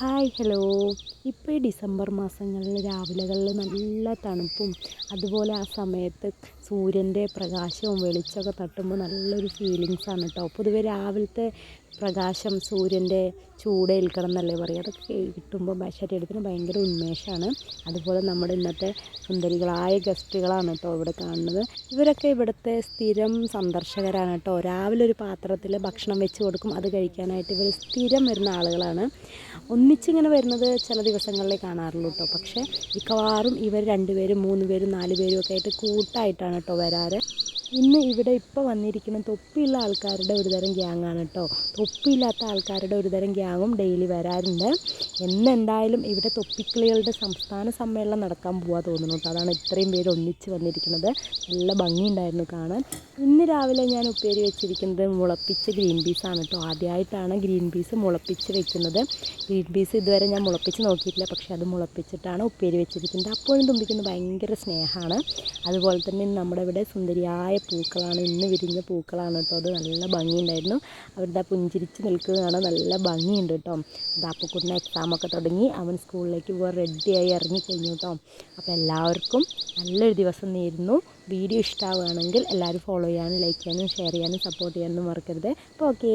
Hi hello. ഇപ്പോൾ ഈ December മാസങ്ങളിൽ രാവിലെകളിൽ നല്ല തണുപ്പും അതുപോലെ ആ സമയത്ത് സൂര്യന്റെ പ്രകാശവും വെളിച്ചമൊക്കെ തട്ടുമ്പോൾ നല്ലൊരു ഫീലിങ്സ് ആണ് കേട്ടോ. പൊതുവെ രാവിലത്തെ പ്രകാശം സൂര്യന്റെ ചൂടേൽക്കണം എന്നല്ലേ പറയുക. അതൊക്കെ കിട്ടുമ്പോൾ ശരീരത്തിന് ഭയങ്കര ഉന്മേഷമാണ്. അതുപോലെ നമ്മുടെ ഇന്നത്തെ സുന്ദരികളായ ഗസ്റ്റുകളാണ് കേട്ടോ ഇവിടെ കാണുന്നത്. ഇവരൊക്കെ ഇവിടുത്തെ സ്ഥിരം സന്ദർശകരാണ് കേട്ടോ. രാവിലെ ഒരു പാത്രത്തിൽ ഭക്ഷണം വെച്ച് കൊടുക്കും. അത് കഴിക്കാനായിട്ട് ഇവർ സ്ഥിരം വരുന്ന ആളുകളാണ്. ഒന്നിച്ചിങ്ങനെ വരുന്നത് ചില ദിവസങ്ങളിലേ കാണാറുള്ളൂ കേട്ടോ പക്ഷേ മിക്കവാറും ഇവർ രണ്ടുപേരും മൂന്ന് പേരും നാല് പേരും ഒക്കെ ആയിട്ട് കൂട്ടായിട്ടാണ് കേട്ടോ വരാറ്. ഇന്ന് ഇവിടെ ഇപ്പോൾ വന്നിരിക്കുന്ന തൊപ്പിയുള്ള ആൾക്കാരുടെ ഒരുതരം ഗ്യാങ്ങാണ് കേട്ടോ തൊപ്പിയില്ലാത്ത ആൾക്കാരുടെ ഒരുതരം ഗ്യാങ്ങും ഡെയിലി വരാറുണ്ട്. എന്നെന്തായാലും ഇവിടെ തൊപ്പിക്കിളികളുടെ സംസ്ഥാന സമ്മേളനം നടക്കാൻ പോവാ തോന്നുന്നു അതാണ് ഇത്രയും പേര് ഒന്നിച്ച് വന്നിരിക്കുന്നത്. നല്ല ഭംഗിയുണ്ടായിരുന്നു കാണാൻ. ഇന്ന് രാവിലെ ഞാൻ ഉപ്പേരി വെച്ചിരിക്കുന്നത് മുളപ്പിച്ച ഗ്രീൻ പീസാണ് കേട്ടോ ആദ്യമായിട്ടാണ് ഗ്രീൻ പീസ് മുളപ്പിച്ച് വെക്കുന്നത്. ഗ്രീൻ പീസ് ഇതുവരെ ഞാൻ മുളപ്പിച്ച് നോക്കിയിട്ടില്ല. പക്ഷേ അത് മുളപ്പിച്ചിട്ടാണ് ഉപ്പേരി വെച്ചിരിക്കുന്നത്. അപ്പോഴും തുമ്പിക്കുന്നത് ഭയങ്കര സ്നേഹമാണ് അതുപോലെ തന്നെ നമ്മുടെ ഇവിടെ സുന്ദരിയായ പൂക്കളാണ്. ഇന്ന് വിരിഞ്ഞ പൂക്കളാണ് കേട്ടോ അത് നല്ല ഭംഗിയുണ്ടായിരുന്നു. അവരുടെ പുഞ്ചിരിച്ച് നിൽക്കുന്നതാണ് നല്ല ഭംഗിയുണ്ട് കേട്ടോ ദാപ്പക്കുട്ടിന് എക്സാമൊക്കെ തുടങ്ങി. അവൻ സ്കൂളിലേക്ക് പോകാൻ റെഡിയായി ഇറങ്ങിക്കഴിഞ്ഞു കേട്ടോ അപ്പോൾ എല്ലാവർക്കും നല്ലൊരു ദിവസം നേരുന്നു. വീഡിയോ ഇഷ്ടമാവുകയാണെങ്കിൽ എല്ലാവരും ഫോളോ ചെയ്യാനും ലൈക്ക് ചെയ്യാനും ഷെയർ ചെയ്യാനും സപ്പോർട്ട് ചെയ്യാനും മറക്കരുത്. ഓക്കേ